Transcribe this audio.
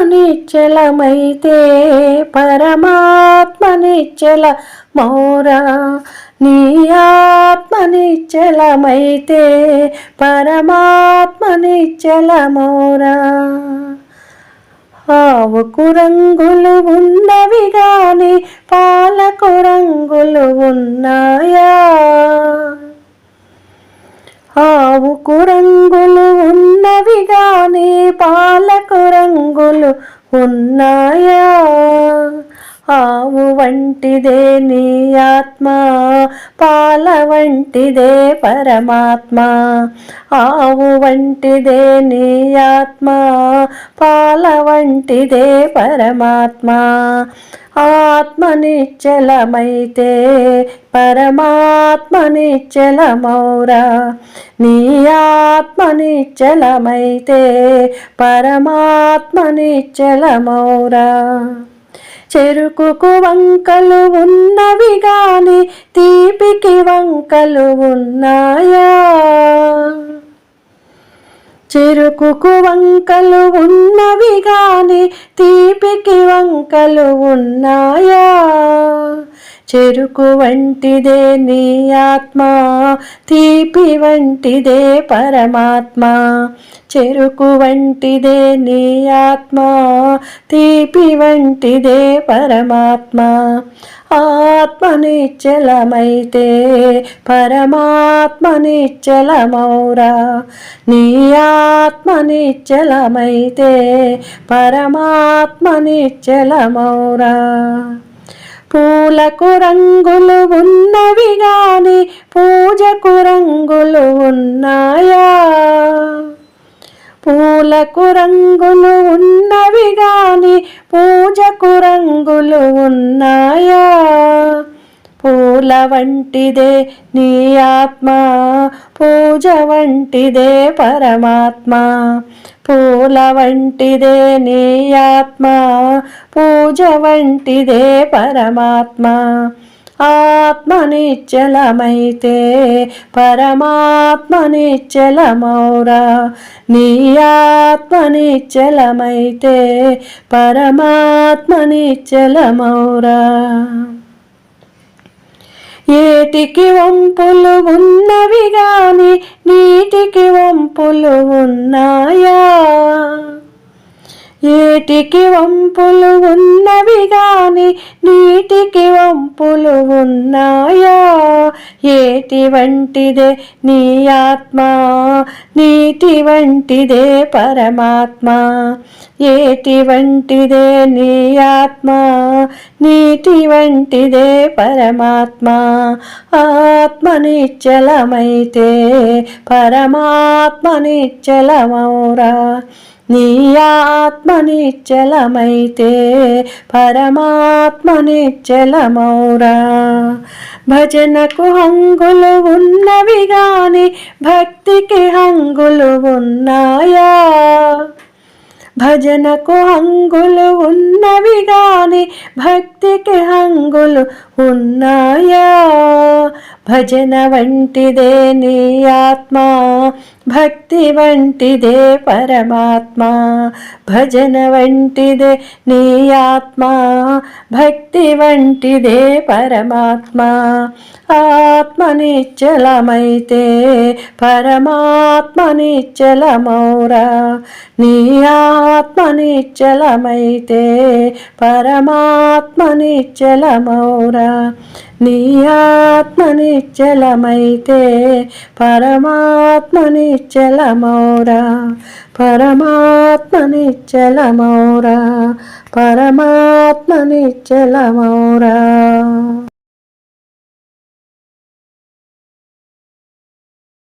నిశ్చలమైతే పరమాత్మ నిశ్చల మౌరా నీ ఆత్మ నిశ్చలమైతే పరమాత్మ నిశ్చల మౌరా. ఆవుకు రంగులు ఉన్నవి గాని పాలకు రంగులు ఉన్నాయా? ఆవుకు రంగులు ఉన్నవి గాని పాలకు రంగులు ఉన్నాయా? ఆవు వంటిదే నీ ఆత్మ పాల వంటిదే పరమాత్మ. ఆవు వంటిదే నీ ఆత్మ పాల వంటిదే పరమాత్మ. ఆత్మ నిశ్చలమైతే పరమాత్మ నిశ్చలమౌరా నీ ఆత్మ నిశ్చలమైతే పరమాత్మ నిశ్చలమౌరా చెరుకుకు వంకలు ఉన్నవి గాని తీపికి వంకలు ఉన్నాయా? చెరుకుకు వంకలు ఉన్నవి గాని తీపికి వంకలు ఉన్నాయా? చెరుకు వంటిదే నీ ఆత్మ తీపి వంటిదే పరమాత్మ. చెరుకు వంటిదే నీ ఆత్మ తీపి వంటిదే పరమాత్మ. ఆత్మ నిశ్చలమైతే పరమాత్మ నిశ్చలమౌరా నీ ఆత్మ నిశ్చలమైతే పరమాత్మ నిశ్చలమౌరా పూలకు రంగులు ఉన్నవి గాని పూజకు రంగులు ఉన్నాయా? పూలకు రంగులు ఉన్నవి గాని పూజకు రంగులు ఉన్నాయా? పూల వంటిదే నీ ఆత్మ పూజ వంటిదే పరమాత్మ. పూల వంటిదే నీ ఆత్మ పూజ వంటిదే పరమాత్మ. ఆత్మనిచ్చలమైతే పరమాత్మనిచ్చలమౌరా నీ ఆత్మనిచ్చలమైతే పరమాత్మనిచ్చలమౌరా ఏటికి వంపులు ఉన్నవి గాని నీటికి వంపులు ఉన్నాయా? ఏటికి వంపులు ఉన్నవి గాని నీటికి వంపు ఆత్మలు ఉన్నాయా? ఏటి వంటిదే నీ ఆత్మ? నీటి వంటిదే పరమాత్మ? ఏటి వంటిదే నీ ఆత్మ? నీటి వంటిదే పరమాత్మ? ఆత్మ నిశ్చలమైతే పరమాత్మ నిశ్చలమౌరా నీ ఆత్మ నిశ్చలమైతే పరమాత్మ నిశ్చలమౌరా. భజనకు హంగులు ఉన్నవి గాని భక్తికి హంగులు ఉన్నాయా? భజనకు హంగులు ఉన్నవి గాని భక్తికి హంగులు ఉన్నాయా? భజన వంటిదే నీ ఆత్మ భక్తి వంటిదే పరమాత్మ. భజన వంటిదే నీ ఆత్మ భక్తి వంటిదే పరమాత్మ. ఆత్మ నిశ్చలమైతే పరమాత్మ నిశ్చలమౌరా నీ ఆత్మ నిశ్చలమైతే పరమాత్మ నిశ్చలమౌరా నీ ఆత్మ నిశ్చలమైతే పరమాత్మ నిశ్చలమౌరా పరమాత్మ నిశ్చలమౌరా పరమాత్మ నిశ్చలమౌరా.